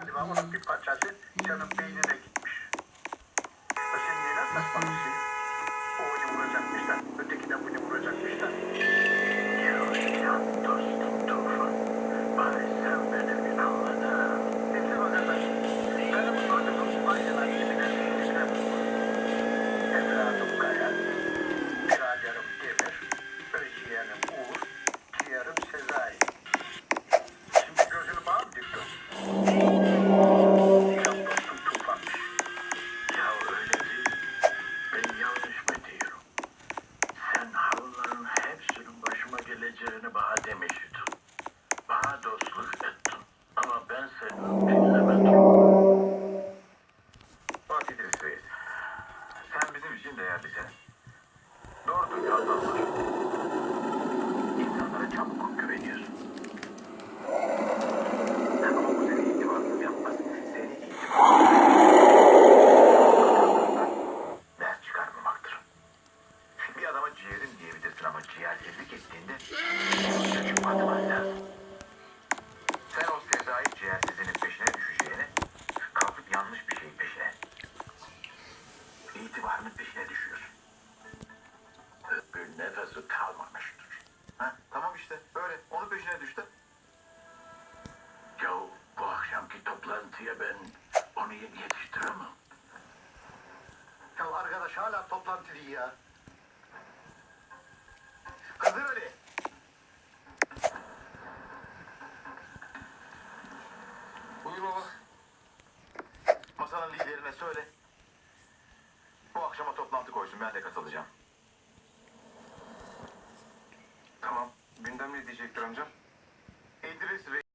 Galiba onun bir parçası canın beynine gitmiş. O senin neler saçma bir şey. O onu vuracakmış da, öteki de bunu vuracakmış da. Biraderim Demir. Öz yeğenim Uğur. Ciğerim Sezai. emission. Ama ciğersizlik ettiğinde ortaya çıkmaman lazım. Sen o Sezai ciğersizinin peşine düşeceğine kalkıp yanlış bir şeyin peşine. İtibarının peşine düşüyorsun. Bir nefesi kalmamıştır. Ha, tamam işte öyle. Onun peşine düştü. Ya bu akşamki toplantıya ben onu yetiştiremem. Ya arkadaş hala toplantı değil ya. Baba. Masanın liderine söyle. Bu akşama toplantı koysun ben de katılacağım. Tamam. Gündem ne diyecektir amcam? İdris Reis.